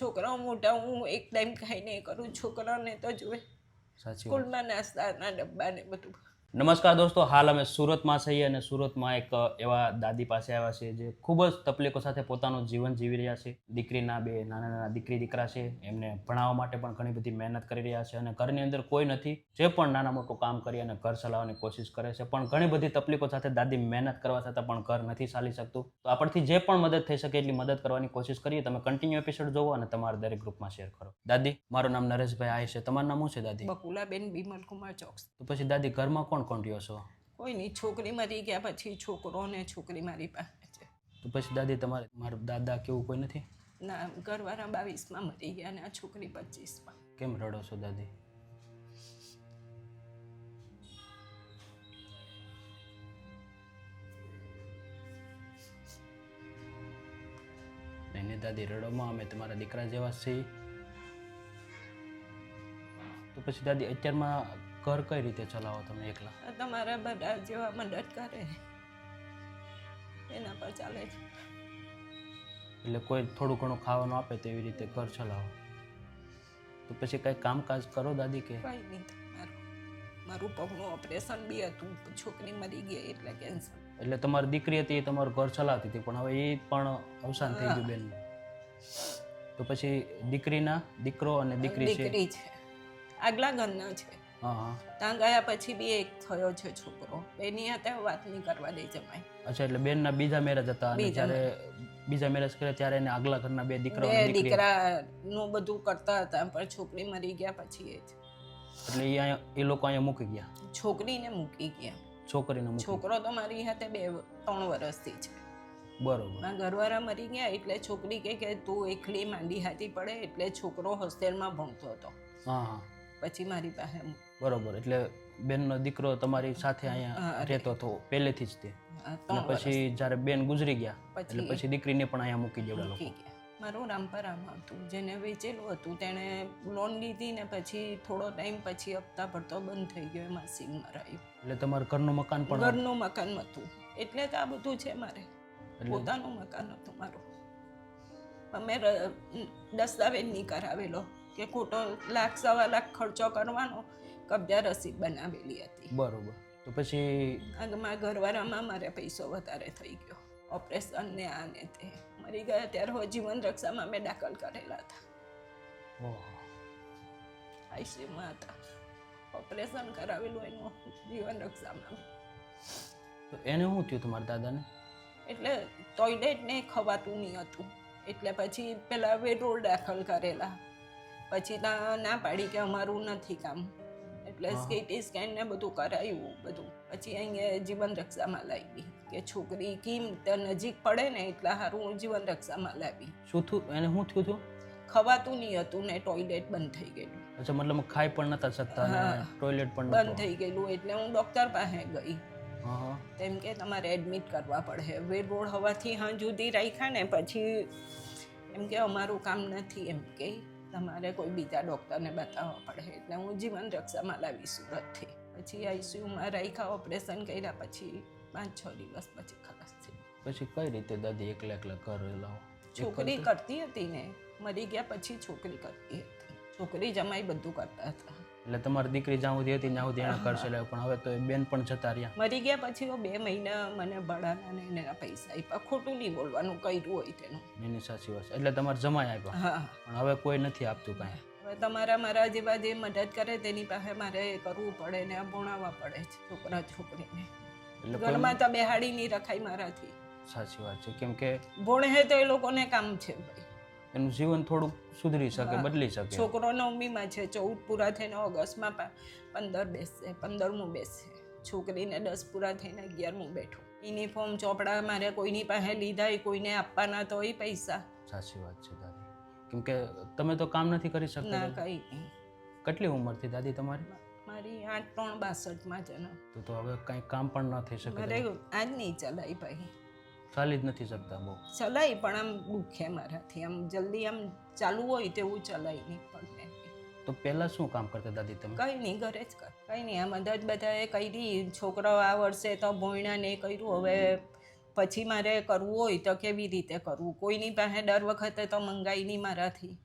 છોકરાઓ મોટા હું એક ટાઈમ ખાઈને કરું છોકરાઓને તો વાત. સ્કૂલમાં નાસ્તાના ડબ્બા ને બધું. નમસ્કાર દોસ્તો હાલ અમે સુરતમાં છીએ અને સુરતમાં એક એવા દાદી પાસે આવ્યા છે જે ખૂબ જ તકલીફો સાથે પોતાનું જીવન જીવી રહ્યા છે. દીકરીના બે નાના નાના દીકરી દીકરા છે એમને ભણાવવા માટે પણ ઘણી બધી મહેનત કરી રહ્યા છે અને ઘરની અંદર કોઈ નથી જે પણ નાના મોટું કામ કરી અને ઘર ચલાવવાની કોશિશ કરે છે. પણ ઘણી બધી તકલીફો સાથે દાદી મહેનત કરવા છતાં પણ ઘર નથી ચાલી શકતું. તો આપણથી જે પણ મદદ થઈ શકે એટલી મદદ કરવાની કોશિશ કરીએ. તમે કન્ટિન્યુ એપિસોડ જોવો અને તમારા દરેક ગ્રુપમાં શેર કરો. દાદી મારું નામ નરેશભાઈ આય છે. તમારું નામ શું છે દાદી? બકુલાબેન બિમલ કુમાર ચોકસ. તો પછી દાદી ઘરમાં કોણ કોણ રહ્યો છો? કોઈ નહીં છોકરી મરી ગયા પછી છોકરો ને છોકરી મારી પાસે છે. તો પછી દાદી તમારે મારા દાદા કેવું કોઈ નથી? ના ઘરવાળા બાવીસમાં મરી ગયા ને આ છોકરી પચીસમાં. કેમ રડો છો દાદી? નહીં દાદી રડોમાં અમે તમારા દીકરા જેવા છીએ. તો પછી દાદી અત્યારમાં ઘર કઈ રીતે ચલાવો તમે એકલા? તમારા બધા જેવા મદદ કરે. એના પર ચાલે છે. એટલે કોઈ થોડું ઘણું ખાવાનું આપે તેવી રીતે ઘર ચલાવો. તો પછી કંઈ કામકાજ કરો દાદી કે? કંઈ નહીં મારું પગનું ઓપરેશન બી હતું છોકરી મરી ગઈ એટલે કેન્સર. એટલે તમારી દીકરી હતી એ તમારું ઘર ચલાવતી હતી પણ હવે એ પણ અવસાન થઈ ગયું બેન તો પછી દીકરીના દીકરો અને દીકરી છે? દીકરી છે. આગલા ઘરના છે. ત્યાં ગયા પછી બી એક થયો છે છોકરો. એની હાથે વાત નહીં કરવા દે જમાય અચ્છા એટલે બેનના બીજા મેરેજ હતા અને બીજા જ્યારે બીજા મેરેજ કર્યા ત્યારે એને આગલા ઘરના બે દીકરા બે દીકરા નું બધું કરતા હતા પણ છોકરી મરી ગયા પછી એ જ. એટલે એ એ લોકો અહીંયા મૂકી ગયા? છોકરીને મૂકી ગયા. છોકરીને મૂકી છોકરો તો મારી હાથે બે ત્રણ વર્ષથી છે. બરોબર. ઘરવાળા મરી ગયા એટલે છોકરી કે તું એકલી માંડી હાથી પડે એટલે છોકરો હોસ્ટેલમાં ભણતો હતો. હા. પછી મારી પાસે બરોબર એટલે બેનનો દીકરો તમારી સાથે અહીંયા રહેતો હતો પહેલેથી જ તે. પછી જ્યારે બેન ગુજરી ગયા એટલે પછી દીકરીને પણ અહીંયા મૂકી દેવા લોકો. મારું રામપરામ હતું જેને વેચેલું હતું તેણે લોન લીધી ને પછી થોડો ટાઈમ પછી હપ્તા ભરતો બંધ થઈ ગયો એમાં સીલ મરાયું એટલે તમારું ઘરનું મકાન પણ ઘરનું મકાન હતું. એટલે તો આ બધું છે મારે. પોતાનું મકાન હતું મારું. ર- દસ્તાવેજ નહીં કરાવેલો. કે ખોટો લાખ સવા લાખ ખર્ચો કરવાનો કબજા રસીદ બનાવેલી હતી. બરોબર. તો પછી? આગમાં ઘરવાળામાં મારે પૈસો વધારે થઈ ગયો. ઓપરેશન ને આ ને તે. મરી ગયા ત્યારે હો જીવન રક્ષામાં મેં દાખલ કરેલા હતા. આઈસીયુમાં હતા. ઓપરેશન કરાવેલું એનું જીવન રક્ષામાં. તો એને શું થયું તમારા દાદાને? એટલે ટોયલેટ ને ખવાતું નહીં હતું. એટલે પછી પેલા વેરોલ દાખલ કરેલા. પછી ના પાડી કે અમારું નથી કામ. એટલે. સીટી સ્કેન ને બધું કરાયું બધું. પછી અહીંયા જીવન રક્ષામાં લાવી. કે છોકરી કેમ નજીક પડે ને એટલા સારું જીવન રક્ષામાં લાવી. શું થયું? એને શું થયું હતું? ખવાતું નહીં હતું ને ટોયલેટ બંધ થઈ ગયેલું. અચ્છા મતલબ ખાઈ પણ નતા શકતા. ટોયલેટ પણ બંધ થઈ ગયેલું એટલે હું ડોક્ટર પાસે ગઈ. તેમ કે તમારે એડમિટ કરવા પડે. હવે રોડ હવાથી હા જુદી રાખ્યા ને પછી એમ કે અમારું કામ નથી એમ કે. તમારે કોઈ બીજા ડૉક્ટરને બતાવવા પડે. એટલે હું જીવન રક્ષામાં લાવી સુરતથી. પછી આઈસીયુમાં રાખ્યા ઓપરેશન કર્યા પછી પાંચ છ દિવસ પછી ખલાસ થઈ પછી કઈ રીતે દાદી એકલા એકલા ઘર લાવો છોકરી કરતી હતી ને મરી ગયા પછી છોકરી કરતી હતી. છોકરી જમાઈ બધું કરતા હતા. એટલે તમારી દીકરી જ્યાં સુધી હતી ત્યાં સુધી એને કરશે ચલાવ્યું પણ હવે તો એ બેન પણ જતા રહ્યા. મરી ગયા પછી બે મહિના મને ભાડાના ને એના પૈસા આપ્યા. ખોટું નહીં બોલવાનું કર્યું હોય તેનું. એની સાચી વાત એટલે તમારે જમાય આપ્યા. પણ હવે કોઈ નથી આપતું કાંઈ. હવે તમારા મારા જેવા જે મદદ કરે તેની પાસે મારે કરવું પડે ને ભણાવવા પડે છે છોકરા છોકરીને. એટલે ઘરમાં તો બેહાડી નહીં રખાય મારાથી. સાચી વાત છે. કેમ કે ભણે તો એ લોકોને કામ છે ભાઈ. એનું જીવન થોડુંક સુધરી શકે બદલી શકે. છોકરો નવમીમાં છે ચૌદ પૂરા થઈને ઓગસ્ટમાં પણ પંદર બેસશે પંદરમું બેસશે. છોકરીને દસ પૂરા થઈને અગિયારમું બેઠું. યુનિફોર્મ ચોપડા મારે કોઈની પાસે લીધા હોય કોઈને આપવાના તો એ પૈસા. સાચી વાત છે દાદી. કેમ કે તમે તો કામ નથી કરી શકતા ના. કંઈ નહીં. કેટલી ઉંમરથી દાદી તમારી? મારી આઠ ત્રણ બાસઠમાં જન્મ તો તો હવે કંઈ કામ પણ ન થઈ શકે મારે આજ નહીં ચલાય ભાઈ. ચાલી જ નથી શકતા બહુ. ચલાય પણ આમ દુખે મારાથી. આમ જલ્દી આમ ચાલુ હોય તેવું ચલાય નહીં પણ તો પહેલાં શું કામ કરતા દાદી તમે? કંઈ નહીં ઘરે જ કર. કંઈ નહીં આ મદદ બધાએ કરી છોકરાઓ આ વર્ષે તો ભોયણા ને એ કર્યું. હવે પછી મારે કરવું હોય તો કેવી રીતે કરવું? કોઈની પાસે દર વખતે તો મંગાઈ નહીં મારાથી.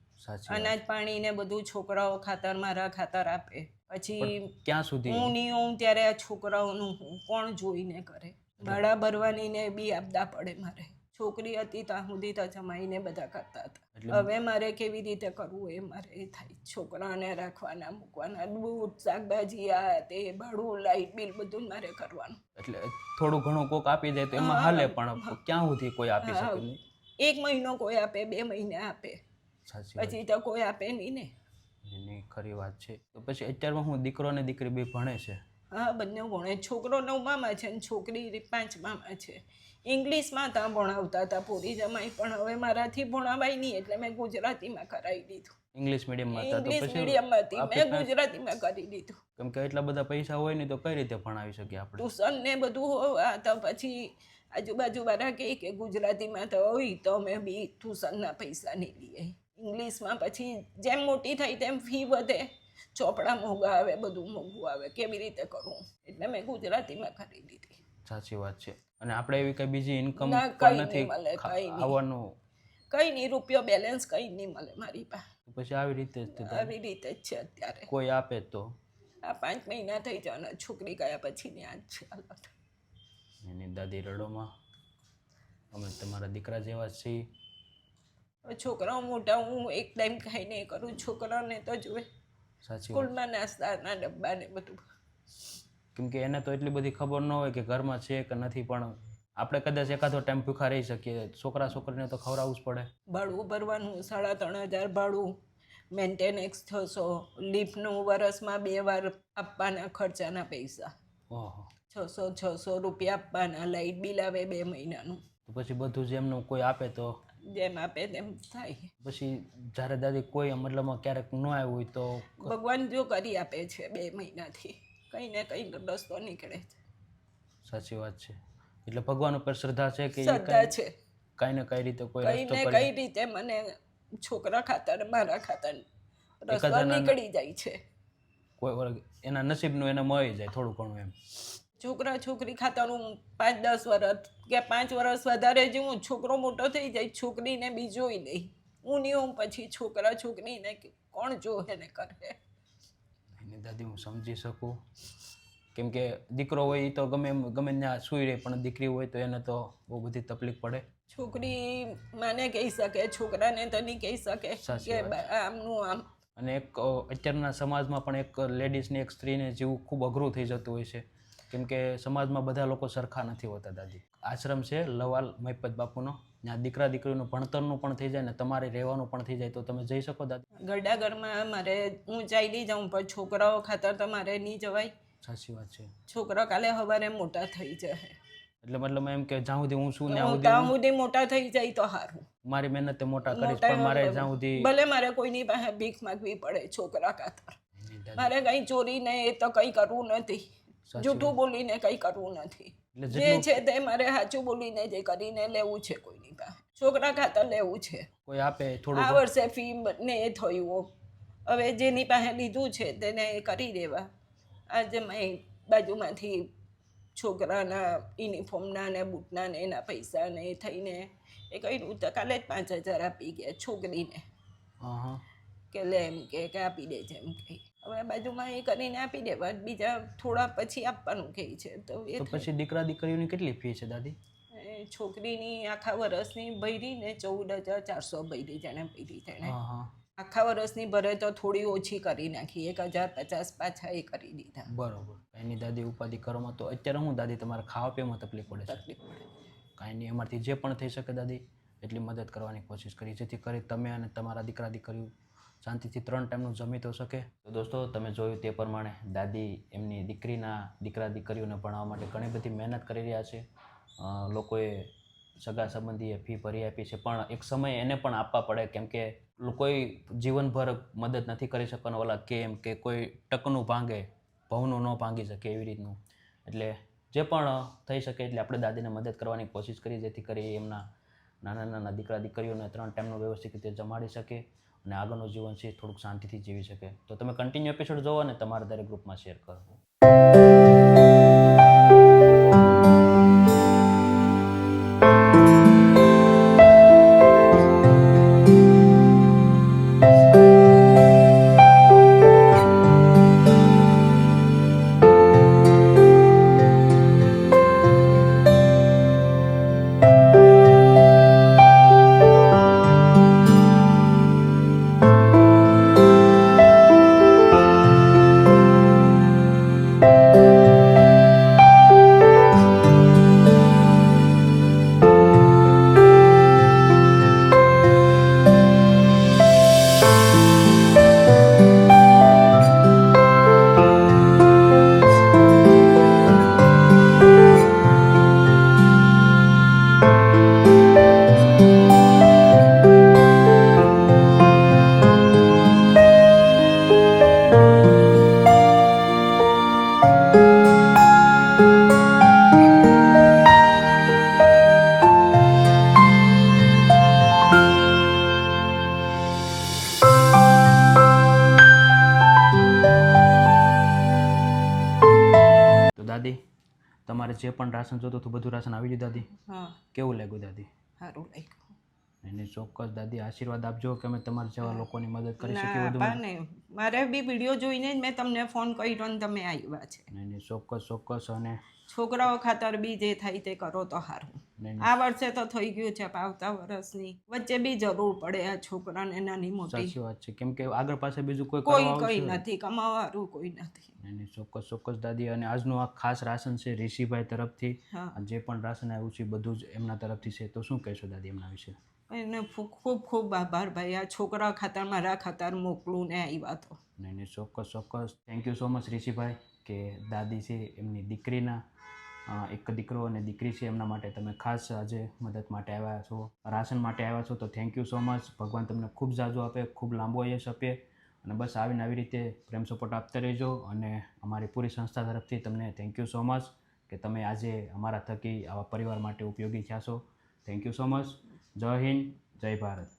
અનાજ પાણી ને બધું છોકરાઓ ખાતર મારા ખાતર આપે. પછી ક્યાં સુધી? હું નહીં હોઉં ત્યારે આ છોકરાઓનું હું કોણ જોઈને કરે? ભાડા ભરવાની ને બી આપદા પડે મારે. છોકરી હતી ત્યાં સુધી તો જમાઈને બધા કરતા હતા. એટલે હવે મારે કેવી રીતે કરવું એ મારે એ થાય. છોકરાને રાખવાના મૂકવાના દૂધ શાકભાજી આ તે ભાડું લાઇટ બિલ બધું મારે કરવાનું. એટલે થોડું ઘણું કોક આપી જાય તો એમાં હાલે પણ ક્યાં સુધી કોઈ આપી. શકે એક મહિનો કોઈ આપે બે મહિને આપે. પછી તો કોઈ આપે નહીં ને. ખરી વાત છે. તો પછી અત્યારમાં હું દીકરો અને દીકરી બે ભણે છે. હા બંને ભણે. છોકરો નવમામાં છે અને છોકરી પાંચમામાં છે. ઇંગ્લિશમાં ત્યાં ભણાવતા હતા પૂરી જમાઈ. પણ હવે મારાથી ભણાવાય નહીં એટલે મેં ગુજરાતીમાં કરાવી દીધું. ઇંગ્લિશ મીડિયમમાં હતા તો ઇંગ્લિશ મીડિયમમાંથી આપણે મેં ગુજરાતીમાં કરી દીધું. કેમ કે એટલા બધા પૈસા હોય નહીં તો કઈ રીતે ભણાવી શકીએ આપણે? ટ્યુશન ને બધું હોવા તો પછી આજુબાજુ વાળા કહે કે ગુજરાતીમાં તો હોય તો અમે બી ટ્યુશનના પૈસા નહીં લઈએ. ઇંગ્લિશમાં પછી જેમ મોટી થઈ તેમ ફી વધે. ચોપડા મોંઘા આવે બધું મોંઘું આવે કેવી રીતે કરવું એટલે મેં ગુજરાતીમાં કરી દીધી. સાચી વાત છે. અને આપણે એવી કઈ બીજી ઇન્કમ નથી મળે, કઈ આવવાનું. કઈ નહીં રૂપિયો બેલેન્સ કઈ નહીં મળે મારી પાસે પછી આવી રીતે જ આવી રીતે જ છે અત્યારે. કોઈ આપે તો. આ પાંચ મહિના થઈ જવાના છોકરી ગયા પછીની આ છે હાલત. એની દાદી રડોમાં. અમે તમારા દીકરા જેવા છીએ. છોકરાઓ મોટા હું એક ટાઈમ ખાઈને કરું છોકરાઓને તો જોવે. સ્કૂલમાં નાસ્તાના ડબ્બા ને બધું. કેમ કે એને તો એટલી બધી ખબર ન હોય કે ઘરમાં છે કે નથી પણ આપણે કદાચ એકાદો ટાઈમ ભૂખા રહી શકીએ. છોકરા છોકરીને તો ખવડાવવું જ પડે. ભાડું ભરવાનું સાડા ત્રણ હજાર ભાડું મેન્ટેનન્સ થશો લીફનું વરસમાં બે વાર આપવાના ખર્ચાના પૈસા. છસો છસો રૂપિયા આપવાના લાઇટ બિલ આવે બે મહિનાનું. પછી બધું જ એમનું કોઈ આપે તો જેમ આપે તેમ થાય. પછી જ્યારે દાદી કોઈ મતલબમાં ક્યારેક ન આવ્યું હોય તો ભગવાન જો કરી આપે છે બે મહિનાથી કંઈ ને કંઈ રસ્તો નીકળે છે. સાચી વાત છે. એટલે ભગવાન ઉપર શ્રદ્ધા છે કે શ્રદ્ધા છે. કઈ ને કઈ રીતે કોઈ કઈ ને કઈ રીતે મને છોકરા ખાતર મારા ખાતર રસ્તો નીકળી જાય છે. કોઈ એના નસીબનું એને મળી જાય થોડું ઘણું એમ. છોકરા છોકરી ખાતર હું પાંચ દસ વર્ષ કે પાંચ વર્ષ વધારે જીવું છોકરો મોટો થઈ જાય છોકરીને બી જોઈ લઈ હું નહીં હું પછી છોકરા છોકરીને કોણ જોવે ને કરે? એની દાદી હું સમજી શકું. કેમ કે દીકરો હોય એ તો ગમે ગમે ત્યાં સૂઈ રહે પણ દીકરી હોય તો એને તો બહુ બધી તકલીફ પડે. છોકરી માને કહી શકે છોકરાને તો નહીં કહી શકે કે આમનું આમ. અને એક અત્યારના સમાજમાં પણ એક લેડીઝને એક સ્ત્રીને જીવવું ખૂબ અઘરું થઈ જતું હોય છે. કેમ કે સમાજમાં બધા લોકો સરખા નથી હોતા દાદી. આશ્રમ છે લવાલ મહિપત બાપુનો. ત્યાં દીકરા દીકરીનું ભણતરનું પણ થઈ જાય ને તમારે રહેવાનું પણ થઈ જાય તો તમે જઈ શકો દાદી. ગરડાગરમાં મારે હું ચાલી જાઉં પણ છોકરાઓ ખાતર તો મારે નહીં જવાય. સાચી વાત છે. છોકરા કાલે સવારે મોટા થઈ જાય એટલે મતલબ એમ કે જ્યાં સુધી હું છું ત્યાં સુધી મોટા થઈ જાય તો સારું. મારી મહેનત મોટા કરીશ પણ મારે જ્યાં સુધી ભલે મારે કોઈની પાસે ભીખ માંગવી પડે છોકરા ખાતર. મારે કઈ કંઈ ચોરીને એ તો કંઈ કરવું નથી. જૂઠું બોલીને કંઈ કરવું નથી. જે છે તે મારે સાચું બોલીને જે કરીને લેવું છે કોઈની પાસે. છોકરા ખાતર લેવું છે. કોઈ આપે થોડું આ વર્ષે ફી ને એ થયું હવે જેની પાસે લીધું છે તેને એ કરી દેવા. આજે મેં બાજુમાંથી છોકરાના યુનિફોર્મના ને બૂટના ને એના પૈસા ને એ થઈને એ કહ્યું તો કાલે જ પાંચ હજાર આપી ગયા છોકરીને. કે લે એમ કે કે આપી દેજે એમ કહી હવે બાજુમાં એ કરીને આપી દેવા બીજા થોડા પછી આપવાનું કહે છે. તો એ પછી દીકરા દીકરીઓની કેટલી ફી છે દાદી? છોકરીની આખા વર્ષની ભરી ને ચૌદ હજાર ચારસો ભરી જેણે ભરી જેણે આખા વર્ષની ભરે તો થોડી ઓછી કરી નાખી એક હજાર પચાસ પાછા એ કરી દીધા. બરોબર. એની દાદી ઉપાધિ કરવામાં તો અત્યારે હું દાદી તમારે ખાવા પીવામાં તકલીફ પડે તકલીફ પડે. કાંઈ નહીં અમારથી જે પણ થઈ શકે દાદી એટલી મદદ કરવાની કોશિશ કરી જેથી કરી તમે અને તમારા દીકરા દીકરીઓ શાંતિથી ત્રણ ટાઈમનું જમી તો શકે. તો દોસ્તો, તમે જોયું તે પ્રમાણે દાદી એમની દીકરીના દીકરા દીકરીઓને ભણાવવા માટે ઘણી બધી મહેનત કરી રહ્યા છે. લોકોએ સગા સંબંધીએ ફી ભરી આપી છે, પણ એક સમય એને પણ આપવા પડે કેમ કે કોઈ જીવનભર મદદ નથી કરી શકવાનો ઓલા કે એમ કે કોઈ ટકનું ભાંગે, ભવનું ન ભાંગી શકે એવી રીતનું. એટલે જે પણ થઈ શકે એટલે આપણે દાદીને મદદ કરવાની કોશિશ કરી જેથી કરી એમના નાના નાના દીકરા દીકરીઓને ત્રણ ટાઈમનું વ્યવસ્થિત રીતે જમાડી શકે. અને આગળનું જીવન છે થોડુંક શાંતિથી જીવી શકે. તો તમે કન્ટિન્યુ એપિસોડ જોવો અને તમારા દરેક ગ્રુપમાં શેર કરો. તમારે જે પણ રાશન જોતું હતું બધું રાશન આવી ગયું દાદી? હા. કેવું લાગ્યું દાદી? સારું લાગ્યું. એને ચોક્કસ દાદી આશીર્વાદ આપજો કે અમે તમારા જેવા લોકોની મદદ કરી શકીએ બધું ને મારે બી વીડિયો જોઈને જ મેં તમને ફોન કર્યો અને તમે આવ્યા છે. નહીં ચોક્કસ ચોક્કસ અને છોકરાઓ ખાતર બી જે થાય તે કરો તો સારું આ વર્ષે તો થઈ ગયું છે આવતા વર્ષની. વચ્ચે બી જરૂર પડે આ છોકરાને નાની મોટી. સાચી વાત છે. કેમ કે આગળ પાસે બીજું કોઈ કોઈ કોઈ નથી કમાવારું કોઈ નથી. નહીં ચોક્કસ ચોક્કસ દાદી. અને આજનું આ ખાસ રાશન છે ઋષિભાઈ તરફથી. જે પણ રાશન આવ્યું છે બધું જ એમના તરફથી છે. તો શું કહેશો દાદી એમના વિશે? એને ખૂબ ખૂબ આભાર ભાઈ. આ છોકરા ખાતર મારા ખાતર મોકલું ને આવ્યા તો. નહીં નહીં ચોક્કસ ચોક્કસ. થેન્ક યુ સો મચ ઋષિભાઈ. કે દાદી છે, એમની દીકરીના એક દીકરો અને દીકરી છે, એમના માટે તમે ખાસ આજે મદદ માટે આવ્યા છો, રાશન માટે આવ્યા છો, તો થેન્ક યુ સો મચ ભગવાન તમને ખૂબ જાજો આપે, ખૂબ લાંબો યશ આપે અને બસ આવીને આવી રીતે પ્રેમ સપોર્ટ આપતા રહેજો અને અમારી પૂરી સંસ્થા તરફથી તમને થેન્ક યુ સો મચ કે તમે આજે અમારા થકી આવા પરિવાર માટે ઉપયોગી થયા છો. થેન્ક યુ સો મચ જય હિન્દ, જય ભારત.